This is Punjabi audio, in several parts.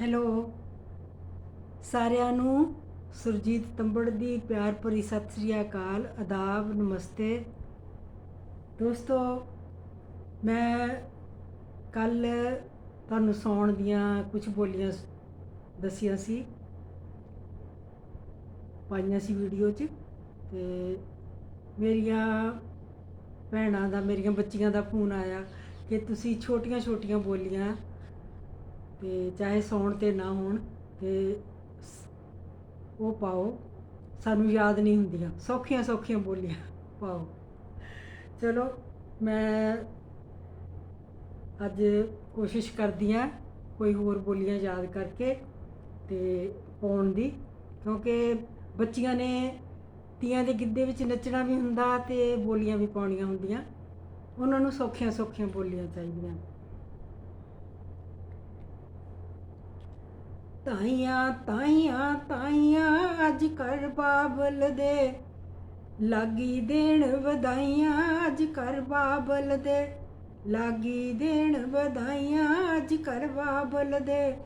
ਹੈਲੋ। ਸਾਰਿਆਂ ਨੂੰ ਸੁਰਜੀਤ ਤੰਬੜ ਦੀ ਪਿਆਰ ਭਰੀ ਸਤਿ ਸ੍ਰੀ ਅਕਾਲ ਆਦਾਬ ਨਮਸਤੇ। ਦੋਸਤੋ, ਮੈਂ ਕੱਲ ਤੁਹਾਨੂੰ ਸੌਣ ਦੀਆਂ ਕੁਝ ਬੋਲੀਆਂ ਸ- ਦੱਸੀਆਂ ਸੀ। ਪਾਈਆਂ ਸੀ ਵੀਡੀਓ 'ਚ ਤੇ ਮੇਰੀਆਂ ਭੈਣਾਂ ਦਾ, ਮੇਰੀਆਂ ਬੱਚੀਆਂ ਦਾ ਫੋਨ ਆਇਆ ਕਿ ਤੁਸੀਂ ਛੋਟੀਆਂ ਛੋਟੀਆਂ ਬੋਲੀਆਂ ਤੇ ਚਾਹੇ ਸੌਣ ਤੇ ਨਾ ਹੋਣ, ਤੇ ਸ- ਉਹ ਪਾਓ, ਸਾਨੂੰ ਯਾਦ ਨਹੀਂ ਹੁੰਦੀਆਂ। ਸੌਖੀਆਂ ਸੌਖੀਆਂ ਬੋਲੀਆਂ ਪਾਓ। ਚਲੋ, ਮੈਂ ਅੱਜ ਕੋਸ਼ਿਸ਼ ਕਰਦੀ ਆ ਕੋਈ ਹੋਰ ਬੋਲੀਆਂ ਯਾਦ ਕਰਕੇ ਤੇ ਪਾਉਣ ਦੀ, ਕਿਉਂਕਿ ਬੱਚੀਆਂ ਨੇ ਤੀਆਂ ਦੇ ਗਿੱਧੇ ਵਿੱਚ ਨੱਚਣਾ ਵੀ ਹੁੰਦਾ ਤੇ ਬੋਲੀਆਂ ਵੀ ਪਾਉਣੀਆਂ ਹੁੰਦੀਆਂ। ਉਹਨਾਂ ਨੂੰ ਸੌਖੀਆਂ ਸੌਖੀਆਂ ਬੋਲੀਆਂ ਚਾਹੀਦੀਆਂ। ਤਾਈਆਂ ਤਾਈਆਂ ਤਾਈਆਂ, ਅੱਜ ਕਰ ਬਾਬਲ ਦੇ। ਲਾਗੀ ਦੇਣ ਵਧਾਈਆਂ, ਅੱਜ ਕਰ ਬਾਬਲ ਦੇ। ਲਾਗੀ ਦੇਣ ਵਧਾਈਆਂ, ਅੱਜ ਕਰ ਬਾਬਲ ਦੇ।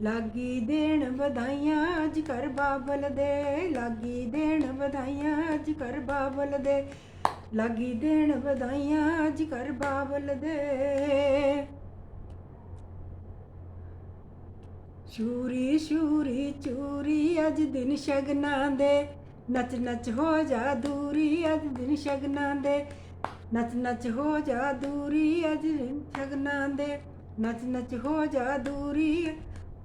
ਲਾਗੀ ਦੇਣ ਵਧਾਈਆਂ, ਅੱਜ ਕਰ ਬਾਬਲ ਦੇ। ਲਾਗੀ ਦੇਣ ਵਧਾਈਆਂ, ਅੱਜ ਕਰ ਬਾਬਲ ਦੇ। ਲਾਗੀ ਦੇਣ ਵਧਾਈਆਂ, ਅੱਜ ਕਰ ਬਾਬਲ ਦੇ। ਸ਼ੂਰੀ ਸ਼ੂਰੀ ਚੂਰੀ ਅੱਜ ਦਿਨ ਸ਼ਗਨਾਂ ਦੇ। ਨੱਚ ਨੱਚ ਹੋ ਜਾ ਦੂਰੀ ਅੱਜ ਦਿਨ ਸ਼ਗਨਾਂ ਦੇ। ਨੱਚ ਨੱਚ ਹੋ ਜਾ ਦੂਰੀ ਅੱਜ ਦਿਨ ਸ਼ਗਨਾਂ ਦੇ। ਨੱਚ ਨੱਚ ਹੋ ਜਾ ਦੂਰੀ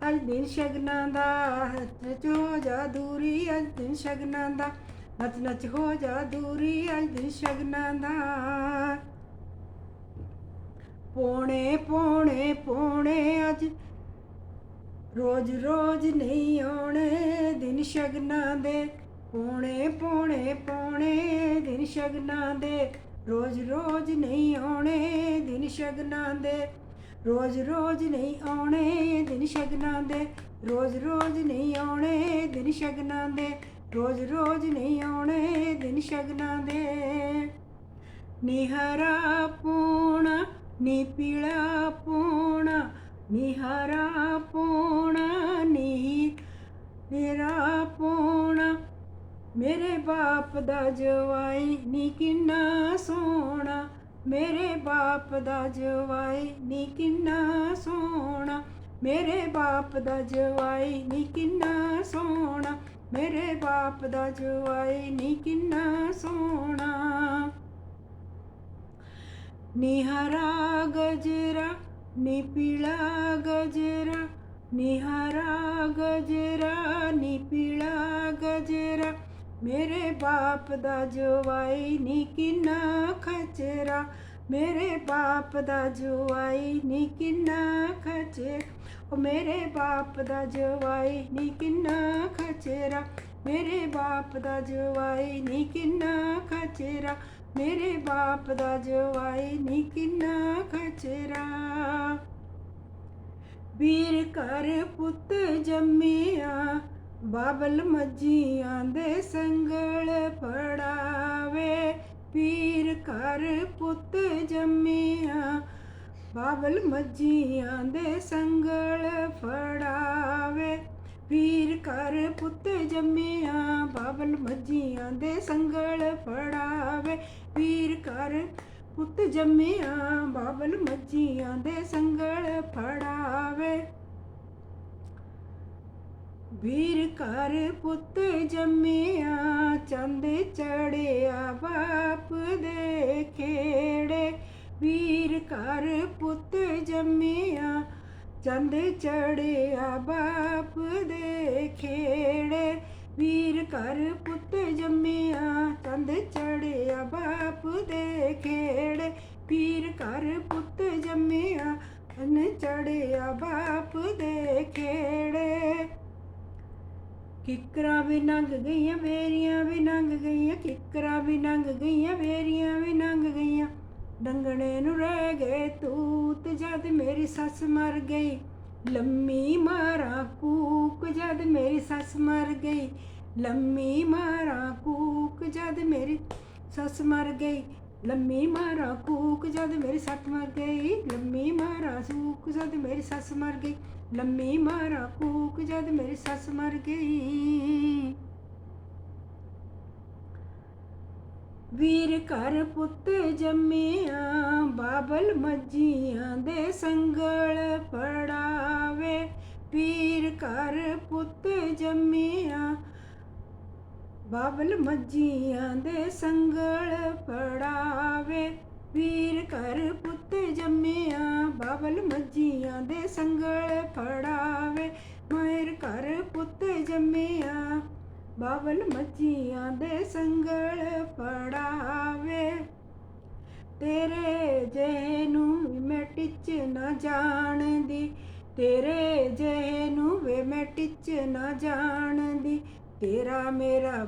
ਅੱਜ ਦਿਨ ਸ਼ਗਨਾਂ ਦਾ। ਨੱਚ ਨੱਚ ਹੋ ਜਾ ਦੂਰੀ ਅੱਜ ਦਿਨ ਸ਼ਗਨਾਂ ਦਾ। ਨੱਚ ਨੱਚ ਹੋ ਜਾ ਦੂਰੀ ਅੱਜ ਦਿਨ ਸ਼ਗਨਾਂ ਦਾ। ਪੋਣੇ ਪੋਣੇ ਪੋਣੇ ਅੱਜ ਰੋਜ਼ ਰੋਜ਼ ਨਹੀਂ ਆਉਣੇ, ਦਿਨ ਸ਼ਗਨਾਂ ਦੇ। ਪੌਣੇ ਪੌਣੇ ਪੌਣੇ, ਦਿਨ ਸ਼ਗਨਾਂ ਦੇ। ਰੋਜ਼ ਰੋਜ਼ ਨਹੀਂ ਆਉਣੇ, ਦਿਨ ਸ਼ਗਨਾਂ ਦੇ। ਰੋਜ਼ ਰੋਜ਼ ਨਹੀਂ ਆਉਣੇ, ਦਿਨ ਸ਼ਗਨਾਂ ਦੇ। ਰੋਜ਼ ਰੋਜ਼ ਨਹੀਂ ਆਉਣੇ, ਦਿਨ ਸ਼ਗਨਾਂ ਦੇ। ਰੋਜ਼ ਰੋਜ਼ ਨਹੀਂ ਆਉਣੇ, ਦਿਨ ਸ਼ਗਨਾਂ ਦੇ। ਨਿਹਰਾ ਪੂਣਾ, ਨੀ ਪੀਲਾ ਪੂਣਾ ਨਿਹਰਾ ਪੂਣਾ ਨੀ ਮੇਰਾ ਪੂਣਾ ਮੇਰੇ ਬਾਪ ਦਾ ਜਵਾਈ ਨੀ ਕਿੰਨਾ ਸੋਹਣਾ। ਮੇਰੇ ਬਾਪ ਦਾ ਜਵਾਈ ਨੀ ਕਿੰਨਾ ਸੋਹਣਾ। ਮੇਰੇ ਬਾਪ ਦਾ ਜਵਾਈ ਨੀ ਕਿੰਨਾ ਸੋਹਣਾ। ਮੇਰੇ ਬਾਪ ਦਾ ਜਵਾਈ ਨੀ ਕਿੰਨਾ ਸੋਹਣਾ। ਨਿਹਰਾ ਗਜਰਾ ਨੀ ਪੀਲਾ ਗਜਰਾ ਨਿਹਰਾ ਗਜਰਾ ਨੀ ਪੀਲਾ ਗਜਰਾ ਮੇਰੇ ਬਾਪ ਦਾ ਜਵਾਈ ਨੀ ਕਿੰਨਾ ਖਚਰਾ ਮੇਰੇ ਬਾਪ ਦਾ ਜਵਾਈ ਨੀ ਕਿੰਨਾ ਖਚੇ ਉਹ ਮੇਰੇ ਬਾਪ ਦਾ ਜਵਾਈ ਨੀ ਕਿੰਨਾ ਖਚਰਾ ਮੇਰੇ ਬਾਪ ਦਾ ਜਵਾਈ ਨੀ ਕਿੰਨਾ ਖਚਰਾ ਮੇਰੇ ਬਾਪ ਦਾ ਜਵਾਈ ਨੀ ਕਿੰਨਾ ਖਚਰਾ। ਵੀਰ ਘਰ ਪੁੱਤ ਜੰਮਿਆ, ਬਾਬਲ ਮੱਜੀਆਂ ਦੇ ਸੰਗਲ ਫੜਾਵੇ ਪੀਰ ਘਰ ਪੁੱਤ ਜੰਮਿਆ, ਬਾਬਲ ਮੱਜੀਆਂ ਦੇ ਸੰਗਲ ਫੜਾਵੇ ਵੀਰ ਘਰ ਪੁੱਤ ਜੰਮਿਆ ਬਾਬਲ ਮੱਝੀਆਂ ਦੇ ਸੰਗਲ ਫੜਾਵੇ। ਵੀਰ ਘਰ ਪੁੱਤ ਜੰਮਿਆ ਬਾਬਲ ਮੱਜੀਆਂ ਦੇ ਸੰਗਲ ਫੜਾਵੇ। ਵੀਰ ਘਰ ਪੁੱਤ ਜੰਮਿਆ, ਚੰਦ ਚੜਿਆ ਬਾਪ ਦੇ ਖੇੜੇ। ਵੀਰ ਘਰ ਪੁੱਤ ਜੰਮਿਆ ਚੰਦ ਚੜਿਆ ਬਾਪ ਦੇ ਖੇੜੇ, ਵੀਰ ਘਰ ਪੁੱਤ ਜੰਮਿਆ, ਚੰਦ ਚੜਿਆ ਬਾਪ ਦੇ ਖੇੜੇ, ਵੀਰ ਘਰ ਪੁੱਤ ਜੰਮਿਆ ਚੰਦ ਚੜਿਆ ਬਾਪ ਦੇ ਖੇੜੇ। ਕਿਕਰਾਂ ਵੀ ਨੰਗ ਗਈਆਂ ਵੇਰੀਆਂ ਵੀ ਨੰਗ ਗਈਆਂ, ਕਿਕਰਾਂ ਵੀ ਨੰਗ ਗਈਆਂ ਵੇਰੀਆਂ ਡੰਗਣੇ ਨੂੰ ਰਹਿ ਗਏ ਤੂਤ, ਜਦ ਮੇਰੀ ਸੱਸ ਮਰ ਗਈ। ਲੰਮੀ ਮਾਰਾਂ ਕੂਕ, ਜਦ ਮੇਰੀ ਸੱਸ ਮਰ ਗਈ। ਲੰਮੀ ਮਾਰਾਂ ਕੂਕ, ਜਦ ਮੇਰੀ ਸੱਸ ਮਰ ਗਈ। ਲੰਮੀ ਮਾਰਾ ਕੂਕ, ਜਦ ਮੇਰੀ ਸੱਸ ਮਰ ਗਈ। ਲੰਮੀ ਮਾਰਾ ਸੂਕ, ਜਦ ਮੇਰੀ ਸੱਸ ਮਰ ਗਈ। ਲੰਮੀ ਮਾਰਾ ਕੂਕ, ਜਦ ਮੇਰੀ ਸੱਸ ਮਰ ਗਈ। ਵੀਰ ਘਰ ਪੁੱਤ ਜੰਮਿਆ, ਬਾਬਲ ਮੱਜੀਆਂ ਦੇ ਸੰਗਲ ਪੜਾਵੇ। ਪੀਰ ਘਰ ਪੁੱਤ ਜੰਮਿਆ, ਬਾਬਲ ਮੱਜੀਆਂ ਦੇ ਸੰਗਲ ਪੜਾਵੇ। ਵੀਰ ਘਰ ਪੁੱਤ ਜੰਮਿਆ, ਬਾਬਲ ਮੱਜੀਆਂ ਦੇ ਸੰਗਲ ਪੜਾਵੇ। ਮਾਇਰ ਘਰ ਪੁੱਤ ਜੰਮਿਆ ਬਾਬਲ ਮੱਜੀਆਂ ਦੇ ਸੰਗਲ ਪੜਾਵੇ ਤੇਰੇ ਜਿਹੇ ਨੂੰ ਮੈਂ ਟਿੱਚ ਨਾ ਜਾਣਦੀ, ਤੇਰੇ ਜਿਹੇ ਨੂੰ ਵੇ ਮੈਂ ਟਿੱਚ ਨਾ ਜਾਣਦੀ, ਤੇਰਾ ਮੇਰਾ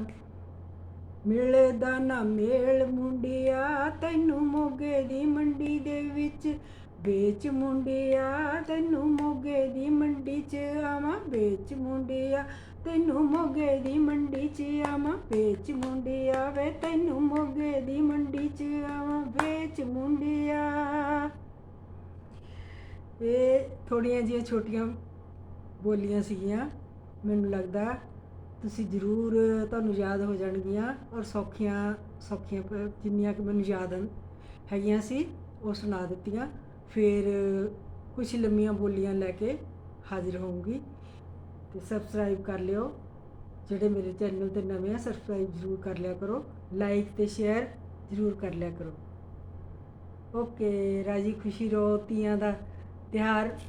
ਮਿਲਦਾ ਨਾ ਮੇਲ ਮੁੰਡਿਆ, ਤੈਨੂੰ ਮੋਗੇ ਦੀ ਮੰਡੀ ਦੇ ਵਿੱਚ ਵੇਚ ਮੁੰਡਿਆ, ਤੈਨੂੰ ਮੋਗੇ ਦੀ ਮੰਡੀ 'ਚ ਆਵਾਂ ਵੇਚ ਮੁੰਡਿਆ। ਤੈਨੂੰ ਮੋਗੇ ਦੀ ਮੰਡੀ 'ਚ ਆਵਾਂ, ਵੇਚ ਮੁੰਡਿਆ ਵੇ ਤੈਨੂੰ ਮੋਗੇ ਦੀ ਮੰਡੀ 'ਚ ਆਵਾਂ, ਵੇਚ ਮੁੰਡਿਆ ਇਹ ਥੋੜੀਆਂ ਜਿਹੀਆਂ ਛੋਟੀਆਂ ਬੋਲੀਆਂ ਸੀਗੀਆਂ, ਮੈਨੂੰ ਲੱਗਦਾ ਤੁਸੀਂ ਜ਼ਰੂਰ ਤੁਹਾਨੂੰ ਯਾਦ ਹੋ ਜਾਣਗੀਆਂ ਔਰ ਸੌਖੀਆਂ ਸੌਖੀਆਂ ਜਿੰਨੀਆਂ ਕਿ ਮੈਨੂੰ ਯਾਦ ਹਨ, ਹੈਗੀਆਂ ਸੀ, ਉਹ ਸੁਣਾ ਦਿੱਤੀਆਂ। ਫਿਰ ਕੁਝ ਲੰਮੀਆਂ ਬੋਲੀਆਂ ਲੈ ਕੇ ਹਾਜ਼ਰ ਹੋਊਂਗੀ। ਤੇ ਸਬਸਕ੍ਰਾਈਬ ਕਰ ਲਿਓ। ਜਿਹੜੇ ਮੇਰੇ ਚੈਨਲ ਤੇ ਨਵੇਂ ਆ ਸਬਸਕ੍ਰਾਈਬ ਜ਼ਰੂਰ ਕਰ ਲਿਆ ਕਰੋ। ਲਾਈਕ ਤੇ ਸ਼ੇਅਰ ਜ਼ਰੂਰ ਕਰ ਲਿਆ ਕਰੋ। ਓਕੇ ਰਾਜੀ ਖੁਸ਼ੀ ਰਹੋ, ਤੀਆਂ ਦਾ ਤਿਉਹਾਰ।